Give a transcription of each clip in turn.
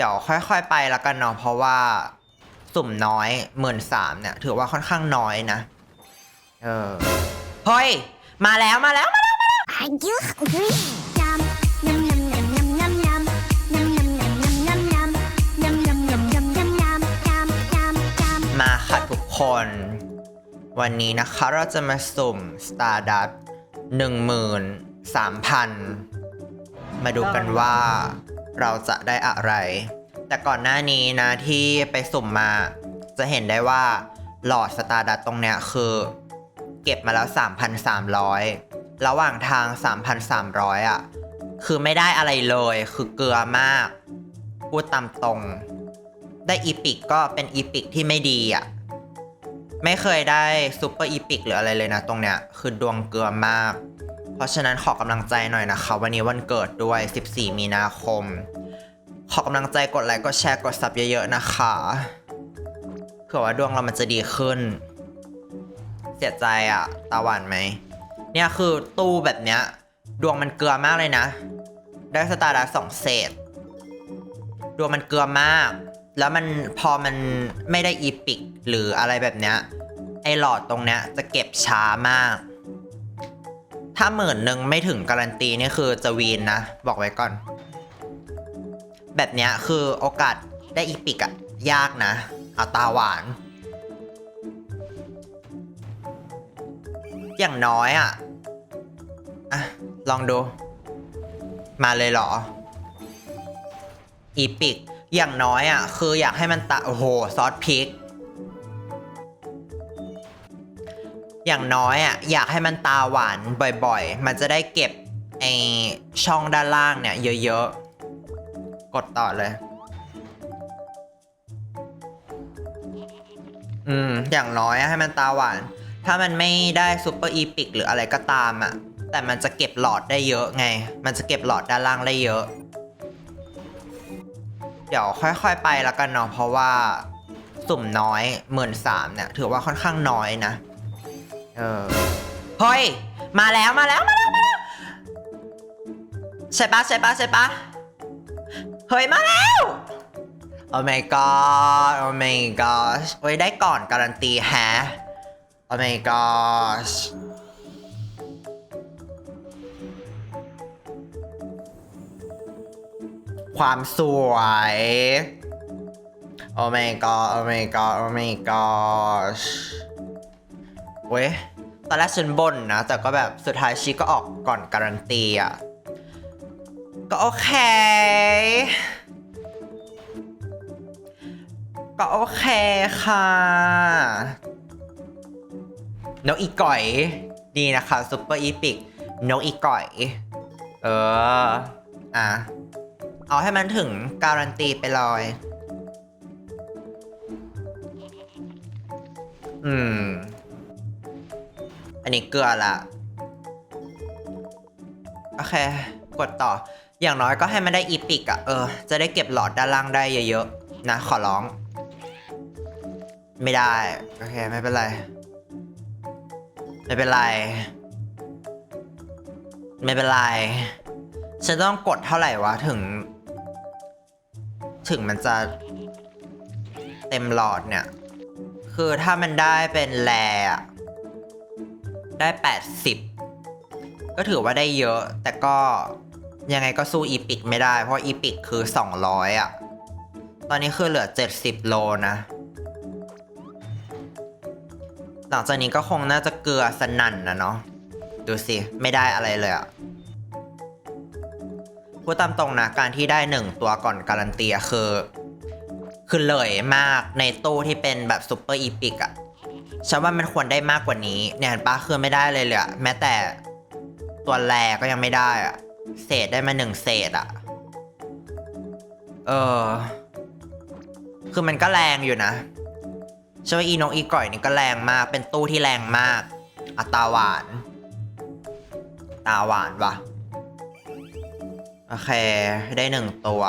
ดี๋ยวค่อยๆไปแล้วกันเนาะเพราะว่าสุ่มน้อยหมื่นสามเนี่ย ถือว่าค่อนข้างน้อยนะ เออเฮ้ย มาแล้วมาแล้วมาแล้ว Are you hungry? Yum, yum, yum, yum, yum, yum, yum. Yum, yum, yum, yum, yum, yum. Yum, yum, yum, yum, yum, yum. Yum, yum, yum. มาค่ะทุกคน วันนี้นะคะเราจะมาสุ่ม Stardust หนึ่งหมื่นสามพันมาดูกันว่า เราจะได้อะไร แต่ก่อนหน้านี้นะที่ไปสุ่มมา จะเห็นได้ว่าหลอด Stardust ตรงเนี้ยคือ เก็บมาแล้ว 3,300 ระหว่างทาง 3,300อะคือไม่ได้อะไรเลยคือเกลือมาก พูดตามตรง ได้อีพิกก็เป็นอีพิกที่ไม่ดีอะ ไม่เคยได้ซูเปอร์อีพิกหรืออะไรเลยนะตรงเนี้ย คือดวงเกลือมาก เพราะฉะนั้นขอกำลังใจหน่อยนะคะ วันนี้วันเกิดด้วย 14 มีนาคม ขอกำลังใจกดไลค์กดแชร์กดซับเยอะๆนะคะเผื่อว่าดวงเรามันจะดีขึ้น เสียใจอะตาหวานไหมเนี่ยคือตู้แบบเนี้ย ดวงมันเกลือมากเลยนะ ได้สตาร์ดัสสองเศษ ดวงมันเกลือมาก แล้วมันพอมันไม่ได้อีพิกหรืออะไรแบบเนี้ยไอหลอดตรงเนี้ยจะเก็บช้ามาก ถ้าหมื่นหนึ่งไม่ถึงการันตีนี่คือจะวีนนะ บอกไว้ก่อน แบบเนี้ยคือโอกาสได้อีพิกอะยากนะเอาตาหวาน อย่างน้อยอะอะลองดู มาเลยเหรอ อีพิก อย่างน้อยอะคืออยากให้มันตาโอ้โหซอสพริก อย่างน้อยอะอยากให้มันตาหวานบ่อยๆ มันจะได้เก็บไอช่องด้านล่างเนี่ยเยอะๆ กดต่อเลย อืม อย่างน้อยอะให้มันตาหวาน ถ้ามันไม่ได้ซูเปอร์อีพิกหรืออะไรก็ตามอะ แต่มันจะเก็บหลอดได้เยอะไง มันจะเก็บหลอดด้านล่างได้เยอะ เดี๋ยวค่อย ๆ ไปแล้วกันเนาะเพราะว่าสุ่มน้อยหมื่นสามเนี่ย ถือว่าค่อนข้างน้อยนะ เออเฮ้ยมาแล้วมาแล้วมาแล้วมาแล้วใช่ปะใช่ปะใช่ปะเฮ้ยมาแล้ว โอ้ my god โอ้ my gosh เฮ้ยได้ก่อนการันตีแฮะ โอ้ my gosh ความสวย โอ้ my god โอ้ my god โอ้ my gosh เว้ย ตอนแรกฉันบ่นนะ แต่ก็แบบสุดท้ายชีก็ออกก่อนการันตีอะ ก็โอเค ก็โอเคค่ะนกอีก่อยนี่นะคะซุปเปอร์อีพิกนกอีก่อย เออ อะ เอาให้มันถึงการันตีไปเลย อืม อันนี้เกลือละโอเค กดต่อ อย่างน้อยก็ให้มันได้อีพิกอะเออ จะได้เก็บหลอดด้านล่างได้เยอะๆ นะ ขอร้อง ไม่ได้ โอเค ไม่เป็นไร ไม่เป็นไร ไม่เป็นไรฉันต้องกดเท่าไหร่วะ ถึง ถึงมันจะเต็มหลอดเนี่ย คือถ้ามันได้เป็นแรอะได้ 80 ก็ถือว่าได้เยอะ แต่ก็ยังไงก็สู้อีพิกไม่ได้ เพราะอีพิกคือ 200 อะ ตอนนี้คือเหลือ 70 โลนะ หลังจากนี้ก็คงน่าจะเกลือสนั่นนะเนาะ ดูสิ ไม่ได้อะไรเลยอะ พูดตามตรงนะการที่ได้หนึ่งตัวก่อนการันตีคือ คือเลยมากในตู้ที่เป็นแบบซูเปอร์อีพิกอะฉันว่ามันควรได้มากกว่านี้เนี่ยเห็นปะคือไม่ได้เลยเลยแม้แต่ตัวแรก็ยังไม่ได้อะเศษได้มาหนึ่งเศษอะเออ คือมันก็แรงอยู่นะช่วยอีนกอีก่อยนี่ก็แรงมาก เป็นตู้ที่แรงมาก อัตาหวาน ตาหวานวะ โอเค ได้หนึ่งตัว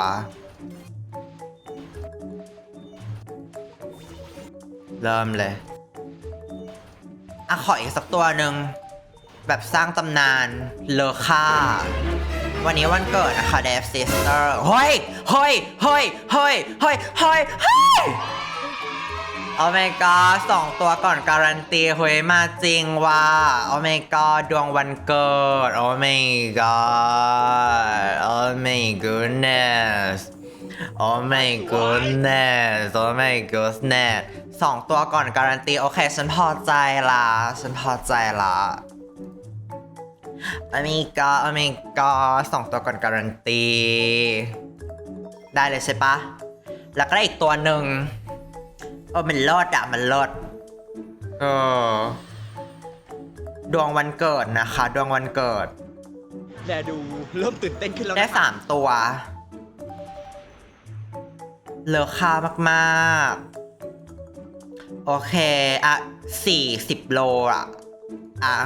เริ่มเลย อะ ขออีกสักตัวหนึ่ง แบบสร้างตำนานเลอค่า วันนี้วันเกิดนะคะเดฟซิสเตอร์เฮ้ยเฮ้ยเฮ้ยเฮ้ยเฮ้ยเฮ้ยเฮ้ย โอ้ my god สองตัวก่อนการันตีเฮ้ยมาจริงว่ะโอ้ my god ดวงวันเกิดโอ้ my god โอ้ my goodness โอ้ my goodness โอ้ my goodness สองตัวก่อนการันตีโอเคฉันพอใจละฉันพอใจละโอ้ my god โอ้ my god สองตัวก่อนการันตี ได้เลยใช่ปะ แล้วก็ได้อีกตัวหนึ่ง เออมันลดอะมันลดเออ ดวงวันเกิดนะคะ ดวงวันเกิด แลดูเริ่มตื่นเต้นขึ้นแล้วได้นะคะสามตัว เลอค่ามากๆ โอเค อะสี่สิบโลอะ อะ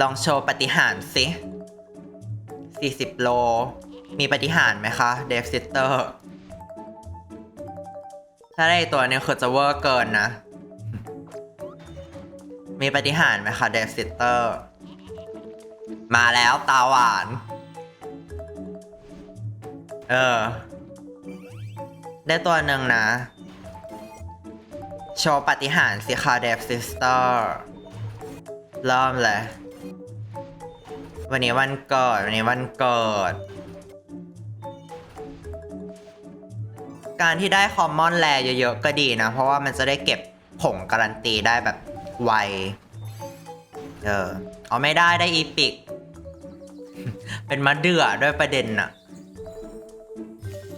ลองโชว์ปฏิหารย์สิสี่สิบโล มีปฏิหารย์ไหมคะ เดฟซิสเตอร์ ถ้าได้ตัวนี้คือจะเวอร์เกินนะ มีปฏิหารไหมคะเดฟซิสเตอร์ มาแล้วตาหวาน เออ ได้ตัวหนึ่งนะ โชว์ปฏิหารสิคะเดฟซิสเตอร์เริ่มเลย วันนี้วันเกิด วันนี้วันเกิด การที่ได้คอมมอนแลเยอะๆก็ดีนะ เพราะว่ามันจะได้เก็บผงการันตีได้แบบไว เออ เอาไม่ได้ได้อีพิก เป็นมะเดื่อด้วยประเด็นน่ะ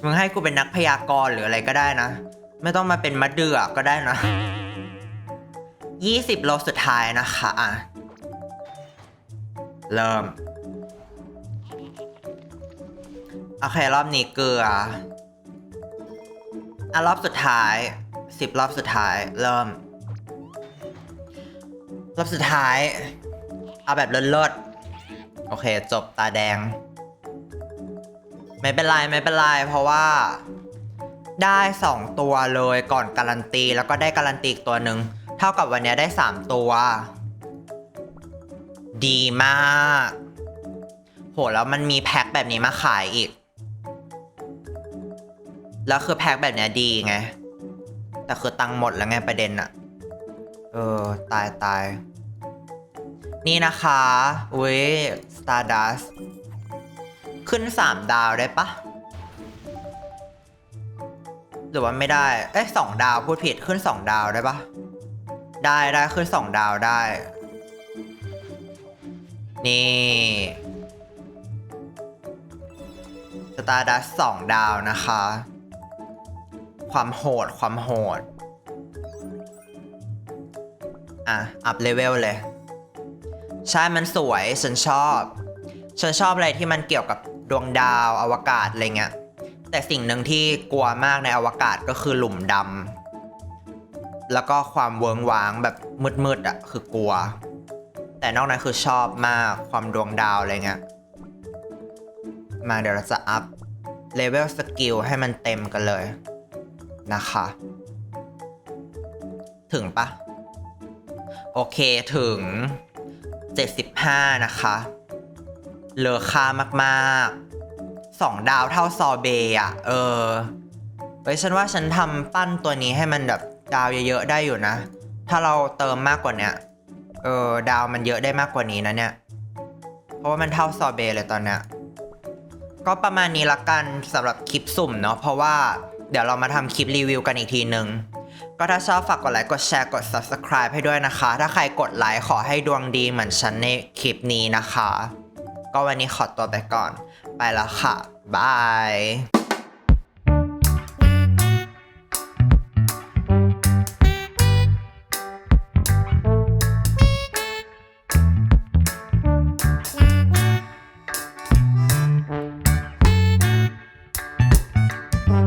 มึงให้กูเป็นนักพยากรณ์หรืออะไรก็ได้นะ ไม่ต้องมาเป็นมะเดื่อก็ได้นะยี่สิบโลสุดท้ายนะคะอะเริ่ม โอเค รอบนี้เกลือ อะรอบสุดท้ายสิบรอบสุดท้าย เริ่ม รอบสุดท้าย เอาแบบเลิศๆโอเค จบตาแดง ไม่เป็นไร ไม่เป็นไร เพราะว่า ได้สองตัวเลยก่อนการันตี แล้วก็ได้การันตีอีกตัวหนึ่ง เท่ากับวันนี้ได้สามตัว ดีมาก โห แล้วมันมีแพ็คแบบนี้มาขายอีก แล้วคือแพ็คแบบเนี้ยดีไง แต่คือตังค์หมดแล้วไงประเด็นอะเออ ตายตาย นี่นะคะอุ้ย Stardust ขึ้น3ดาวได้ปะ หรือว่าไม่ได้ เอ้ยสองดาวพูดผิดขึ้น2ดาวได้ปะ ได้ได้ขึ้น2ดาวได้ นี่ Stardust 2ดาวนะคะ ความโหด ความโหด อะ อัพเลเวลเลย ใช่ มันสวย ฉันชอบ ฉันชอบอะไรที่มันเกี่ยวกับดวงดาวอวกาศอะไรเงี้ย แต่สิ่งหนึ่งที่กลัวมากในอวกาศก็คือหลุมดำ แล้วก็ความเวิงว้างแบบมืดๆอะ คือกลัว แต่นอกนั้นคือชอบมากความดวงดาวอะไรเงี้ย มาเดี๋ยวเราจะอัพเลเวลสกิลให้มันเต็มกันเลย นะคะ ถึงปะโอเคถึง 75 นะคะเลอค่ามากๆสองดาวเท่าซอเบย์อะเออเฮ้ฉันว่าฉันทำปั้นตัวนี้ให้มันแบบดาวเยอะๆได้อยู่นะ ถ้าเราเติมมากกว่านี้เออดาวมันเยอะได้มากกว่านี้นะเนี่ย เพราะว่ามันเท่าซอเบย์เลยตอนเนี้ยก็ประมาณนี้ละกันสำหรับคลิปสุ่มเนาะเพราะว่า เดี๋ยวเรามาทำคลิปรีวิวกันอีกทีหนึ่งก็ถ้าชอบฝากกดไลค์กดแชร์กด subscribe ให้ด้วยนะคะ ถ้าใครกดไลค์ขอให้ดวงดีเหมือนฉันในคลิปนี้นะคะ ก็วันนี้ขอตัวไปก่อน ไปแล้วค่ะบาย